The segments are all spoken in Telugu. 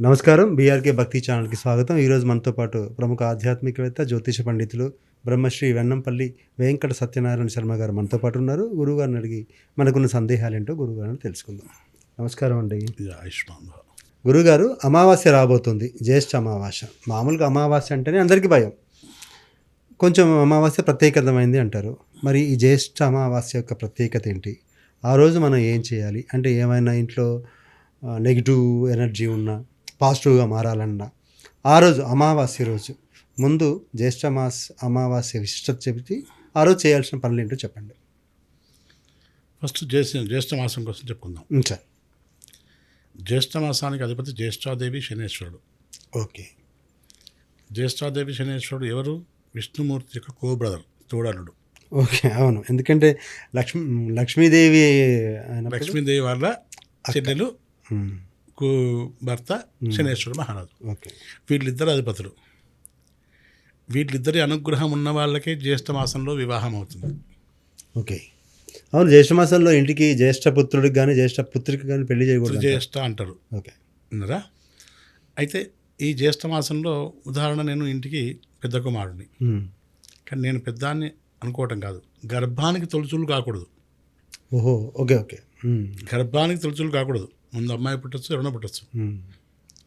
నమస్కారం. బీఆర్కే భక్తి ఛానల్కి స్వాగతం. ఈరోజు మనతో పాటు ప్రముఖ ఆధ్యాత్మికవేత్త జ్యోతిష పండితులు బ్రహ్మశ్రీ వెన్నంపల్లి వెంకట సత్యనారాయణ శర్మ గారు మనతో పాటు ఉన్నారు. గురువుగారిని అడిగి మనకున్న సందేహాలు ఏంటో గురువుగారిని తెలుసుకుందాం. నమస్కారం అండి. గురుగారు అమావాస్య రాబోతుంది. జ్యేష్ఠ అమావాస్య. మామూలుగా అమావాస్య అంటేనే అందరికీ భయం. కొంచెం అమావాస్య ప్రత్యేకతమైంది అంటారు. మరి ఈ జ్యేష్ఠ అమావాస్య యొక్క ప్రత్యేకత ఏంటి? ఆ రోజు మనం ఏం చేయాలి? అంటే ఏమైనా ఇంట్లో నెగిటివ్ ఎనర్జీ ఉన్నా పాజిటివ్గా మారాలన్నా. ఆ రోజు అమావాస్య రోజు. ముందు జ్యేష్ఠ మాస్ అమావాస్య విశిష్టత చెబితే ఆ రోజు చేయాల్సిన పనులు ఏంటో చెప్పండి. ఫస్ట్ జ్యేష్ఠ జ్యేష్ఠ మాసం కోసం చెప్పుకుందాం. సార్. జ్యేష్ఠ మాసానికి అధిపతి జ్యేష్ఠాదేవి శనేశ్వరుడు. ఓకే. జ్యేష్ఠాదేవి శనేశ్వరుడు ఎవరు? విష్ణుమూర్తి యొక్క కో బ్రదర్ తోడనుడు ఓకే అవును. ఎందుకంటే లక్ష్మీ లక్ష్మీదేవి లక్ష్మీదేవి వాళ్ళ చెల్లెలు. భర్త శనేశ్వరుడు మహారాజు. ఓకే. వీళ్ళిద్దరు అధిపతులు. వీళ్ళిద్దరి అనుగ్రహం ఉన్న వాళ్ళకే జ్యేష్ఠ మాసంలో వివాహం అవుతుంది. ఓకే. అవును జ్యేష్ఠ మాసంలో ఇంటికి జ్యేష్ఠ పుత్రుడికి కానీ జ్యేష్ఠ పుత్రికి కానీ పెళ్ళి చేయకూడదు జ్యేష్ఠ అంటారు. ఓకే. ఉన్నారా? అయితే ఈ జ్యేష్ఠ మాసంలో ఉదాహరణ నేను ఇంటికి పెద్ద కుమారుడిని. కానీ నేను పెద్దాన్ని అనుకోవటం కాదు. గర్భానికి తొలుచులు కాకూడదు. ఓహో ఓకే ఓకే. గర్భానికి తొలుచులు కాకూడదు. ముందు అమ్మాయి పుట్టచ్చు ఎవరైనా పుట్టచ్చు.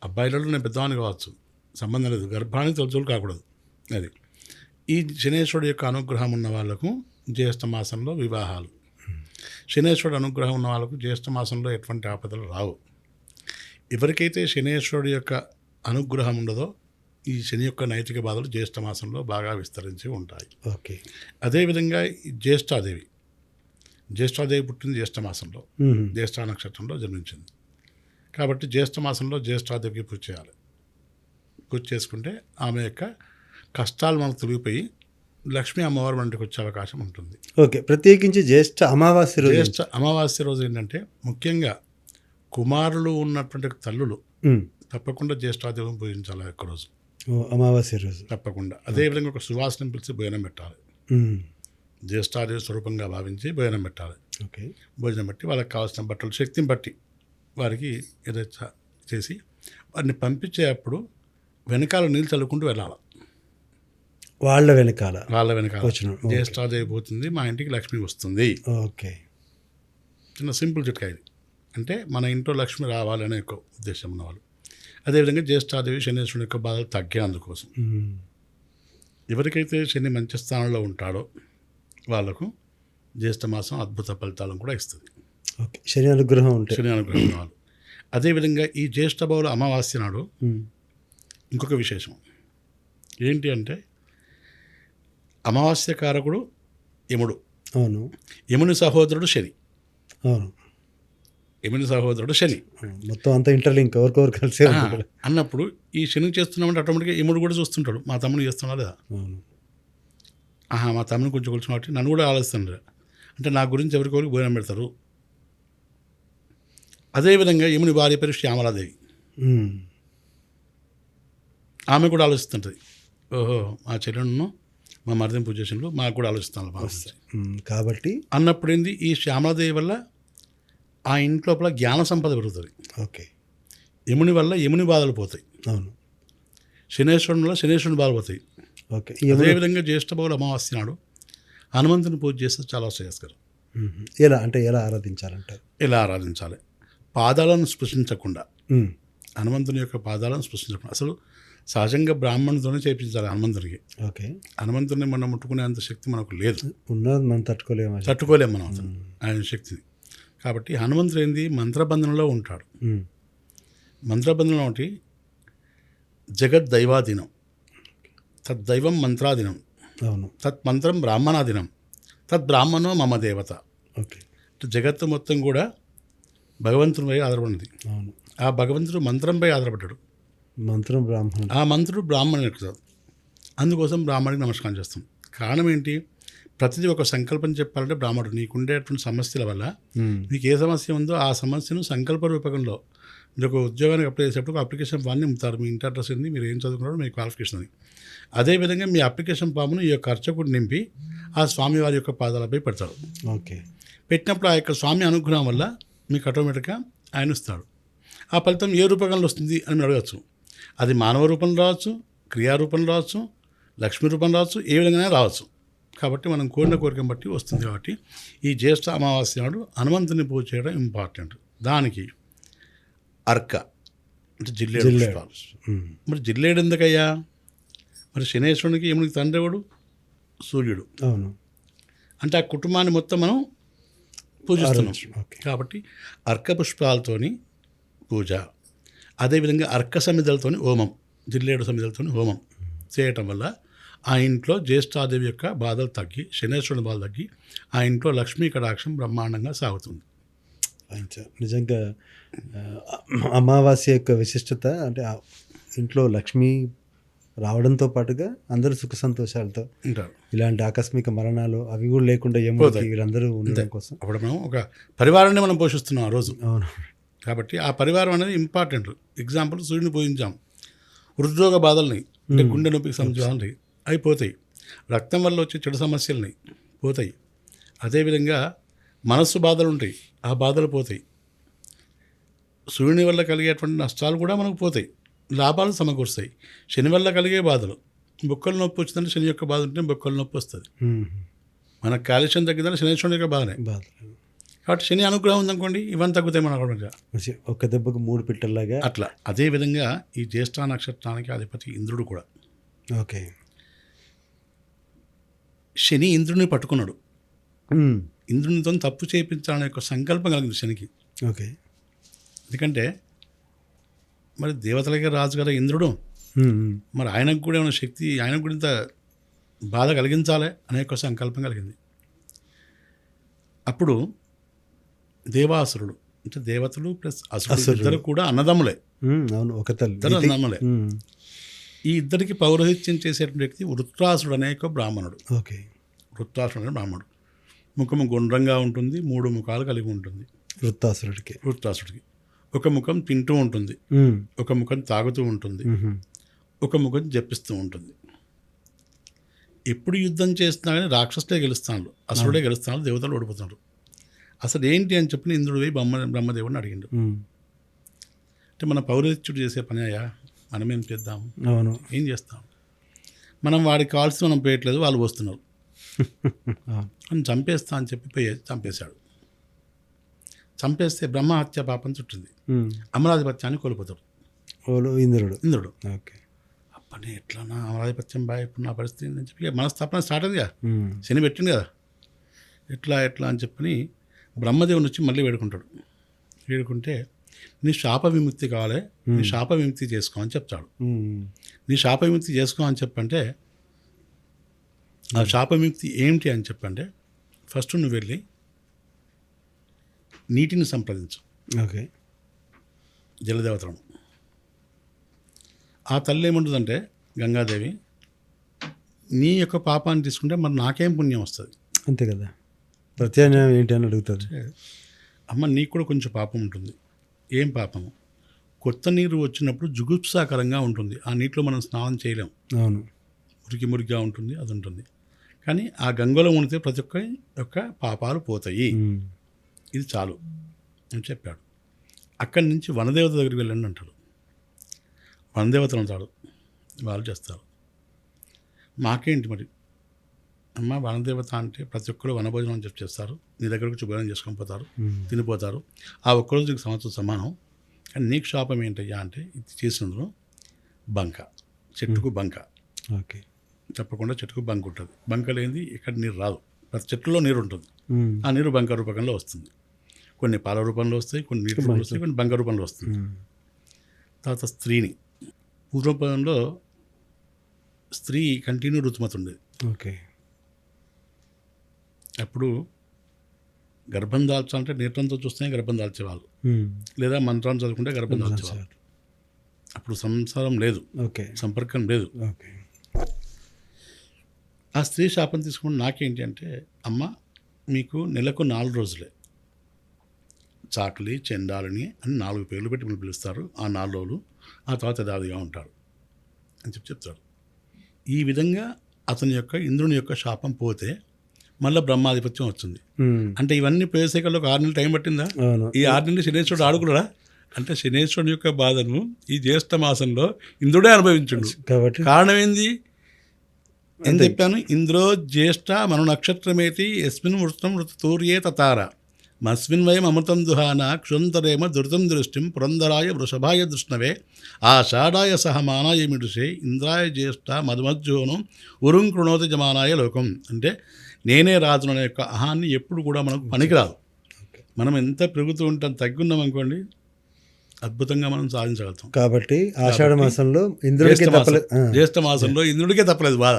అబ్బాయిలలో నేను పెద్దవాడిని కావచ్చు. సంబంధం లేదు. గర్భానికి తొలుచులు కాకూడదు. అది. ఈ శనేశ్వరుడు యొక్క అనుగ్రహం ఉన్న వాళ్ళకు జ్యేష్ఠ మాసంలో వివాహాలు శనేశ్వరుడు అనుగ్రహం ఉన్న వాళ్ళకు జ్యేష్ఠ మాసంలో ఎటువంటి ఆపదలు రావు. ఎవరికైతే శనేశ్వరుడు యొక్క అనుగ్రహం ఉండదో ఈ శని యొక్క నైతిక బాధలు జ్యేష్ఠ మాసంలో బాగా విస్తరించి ఉంటాయి. ఓకే. అదేవిధంగా ఈ జ్యేష్ఠాదేవి జ్యేష్ఠాదేవి పుట్టింది జ్యేష్ఠ మాసంలో ఉమ్. జ్యేష్ఠ నక్షత్రంలో జన్మించింది. కాబట్టి జ్యేష్ఠ మాసంలో జ్యేష్ఠాదేవికి పూజ చేయాలి. పూజ చేసుకుంటే ఆమె యొక్క కష్టాలు మనకు తొలగిపోయి లక్ష్మీ అమ్మవారి మన ఇంటికి వచ్చే అవకాశం ఉంటుంది. ఓకే ప్రత్యేకించి జ్యేష్ఠ అమావాస్య రోజు జ్యేష్ఠ అమావాస్య రోజు ఏంటంటే ముఖ్యంగా కుమారులు ఉన్నటువంటి తల్లులు. తప్పకుండా జ్యేష్ఠాదేవిని పూజించాలి ఒక్క రోజు. ఓ, అమావాస్య రోజు. తప్పకుండా. అదేవిధంగా ఒక సువాసన పిలిచి భోజనం పెట్టాలి. ఉమ్. జ్యేష్ఠాదేవి స్వరూపంగా భావించి భోజనం పెట్టాలి. ఓకే. భోజనం బట్టి వాళ్ళకి కావాల్సిన బట్టలు శక్తిని బట్టి వారికి యథేచ్ఛ చేసి వారిని పంపించేటప్పుడు వెనకాల నీళ్ళు చల్లుకుంటూ వెళ్ళాలి. వాళ్ళ వెనకాల. వాళ్ళ వెనకాల. వచ్చిన ఓకే. జ్యేష్ఠాదేవి పోతుంది మా ఇంటికి లక్ష్మి వస్తుంది. ఓకే. చిన్న సింపుల్ చిట్కా ఇది. అంటే మన ఇంట్లో లక్ష్మి రావాలనే ఒక ఉద్దేశం ఉన్నవాళ్ళు. అదేవిధంగా జ్యేష్ఠాదేవి శనేశ్వరుని యొక్క బాధలు తగ్గేందుకోసం ఉమ్. ఎవరికైతే శని మంచి స్థానంలో ఉంటాడో వాళ్ళకు జ్యేష్ఠ మాసం అద్భుత ఫలితాలను కూడా ఇస్తుంది. ఓకే. శని అనుగ్రహం ఉంటే. శని అనుగ్రహం అదేవిధంగా ఈ జ్యేష్ఠ బహుళ అమావాస్య నాడు. ఇంకొక విశేషం. ఏంటి అంటే అమావాస్య కారకుడు యముడు. అవును. యముని సహోదరుడు శని. అవును. యముని సహోదరుడు శని. మొత్తం అంతా ఇంటర్లింక్ ఎవరికొవరు కలిసే. అన్నప్పుడు ఈ శని చేస్తున్నామంటే ఆటోమేటిక్గా యముడు కూడా చూస్తుంటాడు. మా తమ్ముడు చేస్తున్నా లేదా? అవును. ఆహా మా తమ్ముని కొంచెం కొంచెం కాబట్టి నన్ను కూడా ఆలోచిస్తుండ్రు. అంటే నా గురించి ఎవరికొరికి భోజనం పెడతారు? అదేవిధంగా యముని భార్య పేరు శ్యామలాదేవి. ఆమె కూడా ఆలోచిస్తుంటుంది. ఓహో మా చెల్లెలను మా మరిదిని పూజ చేసిండ్రు మాకు కూడా ఆలోచిస్తాను. కాబట్టి? అన్నప్పుడు ఏంది ఈ శ్యామలాదేవి వల్ల ఆ ఇంటి లోపల జ్ఞాన సంపద పెరుగుతుంది. ఓకే. యముని వల్ల యముని బాధలు పోతాయి. అవును. శనేశ్వరుని వల్ల శనేశ్వరుని బాధలు పోతాయి. ఓకే. అదేవిధంగా జ్యేష్ఠ బహుళ అమావాస్య నాడు హనుమంతుని పూజ చేస్తే చాలా శ్రేయస్కరం. ఎలా? అంటే ఎలా ఆరాధించాలంటారు? ఇలా ఆరాధించాలి? పాదాలను స్పృశించకుండా. హనుమంతుని యొక్క పాదాలను స్పృశించకుండా. అసలు సహజంగా బ్రాహ్మణుతోనే చేయించాలి హనుమంతునికి ఓకే. హనుమంతుని మనం ముట్టుకునేంత శక్తి మనకు లేదు. ఉన్నది మనం తట్టుకోలేము అసలు. తట్టుకోలేం మనం అసలు ఆయన శక్తిని. కాబట్టి హనుమంతుడు ఏంది? మంత్రబంధనలో ఉంటాడు. ఉమ్. మంత్రబంధంలో ఒకటి జగత్ దైవాధీనం తద్దైవం మంత్రాధీనం అవును. తత్ మంత్రం బ్రాహ్మణాధీనం తద్ బ్రాహ్మణో మమ దేవత. ఓకే. జగత్తు మొత్తం కూడా భగవంతునిపై ఆధారపడింది అవును. ఆ భగవంతుడు మంత్రంపై ఆధారపడ్డాడు. మంత్రం బ్రాహ్మణుడు. ఆ మంత్రుడు బ్రాహ్మణుని ఎక్కుతాడు అందుకోసం బ్రాహ్మణుడికి నమస్కారం చేస్తాం. కారణం ఏంటి? ప్రతిదీ ఒక సంకల్పం చెప్పాలంటే బ్రాహ్మణుడు నీకుండేటువంటి సమస్యల వల్ల. మీకు ఏ సమస్య ఉందో ఆ సమస్యను సంకల్ప రూపకంలో మీరు ఒక ఉద్యోగానికి అప్లై చేసేటప్పుడు ఒక అప్లికేషన్ ఫామ్ని నింపుతారు మీ ఇంటర్ అడ్రస్ ఏంది? మీరు ఏం చదువుకున్నారో మీ క్వాలిఫికేషన్ అని అదేవిధంగా మీ అప్లికేషన్ ఫామ్ను ఈ యొక్క అర్చకుడు నింపి ఆ స్వామివారి యొక్క పాదాలపై పెడతాడు ఓకే. పెట్టినప్పుడు ఆ యొక్క స్వామి అనుగ్రహం వల్ల మీకు ఆటోమేటిక్గా ఆయన ఇస్తాడు ఆ ఫలితం ఏ రూపకంలో వస్తుంది అని మీరు అడగచ్చు. అది మానవ రూపంలో రావచ్చు క్రియా రూపంలో రావచ్చు లక్ష్మీ రూపంలో రావచ్చు ఏ విధంగా రావచ్చు. కాబట్టి మనం కోరిన కోరికను బట్టి వస్తుంది కాబట్టి ఈ జ్యేష్ఠ అమావాస్య నాడు హనుమంతుని పూజ చేయడం ఇంపార్టెంట్ దానికి అర్క అంటే జిల్లేడు. మరి జిల్లేడు ఎందుకయ్యా? మరి శనేశ్వరునికి ఏమునికి తండ్రి ఎవడు? సూర్యుడు. అవును. అంటే ఆ కుటుంబాన్ని మొత్తం మనం పూజిస్తున్నాం. ఓకే. కాబట్టి అర్క పుష్పాలతోని పూజ అదేవిధంగా అర్క సమిధలతోని హోమం జిల్లేడు సమిధలతోని హోమం చేయటం వల్ల ఆ ఇంట్లో జ్యేష్ఠాదేవి యొక్క బాధలు తగ్గి శనేశ్వరుని బాధలు తగ్గి ఆ ఇంట్లో లక్ష్మీ కటాక్షం బ్రహ్మాండంగా సాగుతుంది. నిజంగా అమావాస్య యొక్క విశిష్టత అంటే ఇంట్లో లక్ష్మి రావడంతో పాటుగా అందరూ సుఖ సంతోషాలతో ఉంటారు. ఇలాంటి ఆకస్మిక మరణాలు అవి కూడా లేకుండా ఏమవుతాయి వీళ్ళందరూ ఉండడం కోసం. అప్పుడు మనం ఒక పరివారాన్ని మనం పోషిస్తున్నాం ఆ రోజు. అవును. కాబట్టి ఆ పరివారం అనేది ఇంపార్టెంట్ ఎగ్జాంపుల్ సూర్యుని పూజించాం. హృద్రోగ బాధల్ని అంటే గుండె నొప్పికి సంబంధించి అవి పోతాయి. రక్తం వల్ల వచ్చే చెడు సమస్యల్ని పోతాయి. అదేవిధంగా మనస్సు బాధలు ఉంటాయి. ఆ బాధలు పోతాయి. సూర్యుని వల్ల కలిగేటువంటి నష్టాలు కూడా మనకు పోతాయి. లాభాలు సమకూరుస్తాయి. శని వల్ల కలిగే బాధలు. బొక్కల నొప్పి వచ్చిందంటే శని యొక్క బాధ ఉంటే బొక్కల నొప్పి వస్తుంది. మనకు కాలుష్యం తగ్గిందంటే శనేశ్వరుని యొక్క బాధనే. బాధలు. కాబట్టి శని అనుగ్రహం ఉందనుకోండి ఇవన్నీ తగ్గుతాయి. మంచి ఒక్క దెబ్బకు మూడు పిట్టల్లాగా? అట్లా. అదేవిధంగా ఈ జ్యేష్ఠ నక్షత్రానికి అధిపతి ఇంద్రుడు కూడా. ఓకే. శని ఇంద్రుడిని పట్టుకున్నాడు. ఇంద్రునితో తప్పు చేయించాలనే యొక్క సంకల్పం కలిగింది శనికి. ఓకే. ఎందుకంటే మరి దేవతలకే రాజు కదా ఇంద్రుడు. మరి ఆయనకు కూడా ఏమైనా శక్తి ఆయనకు కూడా ఇంత బాధ కలిగించాలి అనే యొక్క సంకల్పం కలిగింది. అప్పుడు దేవాసురుడు అంటే దేవతలు ప్లస్ అసురుడు అసురుడు. ఇద్దరు కూడా అన్నదమ్ములే. అవును ఒక తల్లి. అన్నదమ్ములే. ఈ ఇద్దరికి పౌరోహిత్యం చేసేటువంటి వ్యక్తి వృత్రాసుడు అనే ఒక బ్రాహ్మణుడు. ఓకే. వృత్తాసుడు అనే బ్రాహ్మణుడు. ముఖము గుండ్రంగా ఉంటుంది మూడు ముఖాలు కలిగి ఉంటుంది. వృత్తాసురుడికి. వృత్తాసుడికి ఒక ముఖం తింటూ ఉంటుంది ఒక ముఖం తాగుతూ ఉంటుంది. ఒక ముఖం జపిస్తూ ఉంటుంది. ఎప్పుడు యుద్ధం చేస్తున్నా కానీ రాక్షసులే గెలుస్తాను అసురుడే గెలుస్తాను దేవతలు ఓడిపోతున్నారు అసలు ఏంటి అని చెప్పి ఇంద్రుడు పోయి బ్రహ్మ బ్రహ్మదేవుడిని అడిగిండు. అంటే మన పౌరహిత్యుడు చేసే పని అయ్యా మనమేం చేద్దాం? అవును. ఏం చేస్తాం? మనం వాడికి కావాల్సి మనం పోయట్లేదు వాళ్ళు వస్తున్నారు. అని చంపేస్తా అని చెప్పి పోయి చంపేశాడు. చంపేస్తే బ్రహ్మహత్య పాపం చుట్టింది. అమరాధిపత్యాన్ని కోల్పోతాడు. ఓలు ఇంద్రుడు. ఇంద్రుడు. ఓకే. అప్పని ఎట్లా అమరాధిపత్యం బాగా ఇప్పుడు నా పరిస్థితి అని చెప్పి ఇక మనస్థాపన స్టార్ట్ అయింది కదా శని పెట్టింది కదా. ఎట్లా ఎట్లా అని చెప్పని బ్రహ్మదేవుని వచ్చి మళ్ళీ వేడుకుంటాడు. వేడుకుంటే నీ శాప విముక్తి కావాలి నీ శాప విముక్తి చేసుకో అని చెప్తాడు. నీ శాప విముక్తి చేసుకో అని చెప్పంటే ఆ శాప విముక్తి ఏమిటి అని చెప్పంటే ఫస్ట్ నువ్వు వెళ్ళి నీటిని సంప్రదించు. ఓకే. జలదేవతలను. ఆ తల్లి ఏముంటుందంటే గంగాదేవి నీ యొక్క పాపాన్ని తీసుకుంటే మరి నాకేం పుణ్యం వస్తుంది? అంతే కదా. ప్రత్యామ్నాయం ఏంటి అని అడుగుతారు. అమ్మ నీకు కూడా కొంచెం పాపం ఉంటుంది. ఏం పాపము? కొత్త నీరు వచ్చినప్పుడు జుగుప్సాకరంగా ఉంటుంది. ఆ నీటిలో మనం స్నానం చేయలేం. అవును. మురికి మురికిగా ఉంటుంది అది ఉంటుంది. కానీ ఆ గంగలో ఉనితే ప్రతి ఒక్కరి యొక్క పాపాలు పోతాయి. ఇది చాలు అని చెప్పాడు. అక్కడి నుంచి వనదేవత దగ్గరికి వెళ్ళండి అంటాడు. వనదేవతలు అంటాడు వాళ్ళు చేస్తారు. మాకేంటి మరి? అమ్మ వనదేవత అంటే ప్రతి ఒక్కరు వనభోజనం అని చెప్పి చేస్తారు. నీ దగ్గరకు వచ్చి భోజనం చేసుకొని పోతారు తినిపోతారు. ఆ ఒక్కరోజు నీకు సంవత్సరం సమానం. కానీ నీకు శాపం ఏంటయ్యా అంటే ఇది చేసినందులో బంక చెట్టుకు బంక. ఓకే. తప్పకుండా చెట్టుకు బంక ఉంటుంది. బంక లేనిది ఇక్కడ నీరు రాదు. ప్రతి చెట్టులో నీరు ఉంటుంది ఆ నీరు బంక రూపకంలో వస్తుంది. కొన్ని పాల రూపంలో వస్తాయి కొన్ని నీటి రూపంలో వస్తాయి కొన్ని బంక రూపంలో వస్తుంది. తర్వాత స్త్రీని. పూర్వపదంలో స్త్రీ కంటిన్యూ రుతుమతి ఉండేది. ఓకే. అప్పుడు గర్భం దాల్చాలంటే నేత్రంతో చూస్తేనే గర్భం దాల్చేవాళ్ళు. లేదా మంత్రాన్ని చదువుకుంటే గర్భం దాల్చేవాళ్ళు. అప్పుడు సంసారం లేదు. ఓకే. సంపర్కం లేదు. ఓకే. ఆ స్త్రీ శాపం తీసుకుని నాకేంటి అంటే అమ్మ మీకు నెలకు నాలుగు రోజులే. చాకలి చెండాలని అని నాలుగు పేర్లు పెట్టి మీరు పిలుస్తారు. ఆ నాలుగు రోజులు ఆ తర్వాత యథావిధిగా ఉంటారు అని చెప్పి చెప్తాడు ఈ విధంగా అతని యొక్క ఇంద్రుని యొక్క శాపం పోతే మళ్ళీ బ్రహ్మాధిపత్యం వచ్చింది అంటే ఇవన్నీ ప్రవేశికల్లో ఒక ఆరు నెలలు టైం పట్టిందా? ఈ ఆరు నెలలు శనేశ్వరుడు ఆడుకున్నాడా? అంటే శనేశ్వరుని యొక్క బాధను ఈ జ్యేష్ఠ మాసంలో ఇంద్రుడే అనుభవించుండు. కాబట్టి కారణం ఏంది? ఏం చెప్పాను. ఇంద్రో జ్యేష్ఠ మను నక్షత్రమేతి ఎస్మిన్ వృత్తం ఋతూర్యే తతార. మస్మిన్ వయం అమృతం దుహాన క్షుంతరేమ దురితం దృష్టిం పురంధరాయ వృషభాయ దృష్ణవే. ఆషాఢాయ సహ మానాయ మిడుసే ఇంద్రాయ జ్యేష్ఠ మధుమధ్యోను ఉరుం కృణోతి జమానాయ లోకం. అంటే నేనే రాజును అనే యొక్క అహాన్ని ఎప్పుడు కూడా మనకు పనికిరాదు. మనం ఎంత పెరుగుతూ ఉంటాం తగ్గున్నాం అనుకోండి అద్భుతంగా మనం సాధించగలుగుతాం. కాబట్టి ఆషాఢ మాసంలో ఇంద్రుడికి జ్యేష్ఠ మాసంలో ఇంద్రుడికే తప్పలేదు బాధ.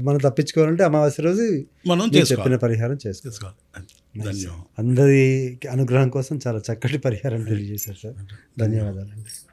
మనం తప్పించుకోవాలంటే అమావాస్య రోజు మనం చెప్పిన పరిహారం చేసుకోవాలి. చేసుకోవాలి. ధన్యవాదాలు. అందరి అనుగ్రహం కోసం చాలా చక్కటి పరిహారం తెలియజేశారు సార్. ధన్యవాదాలండి.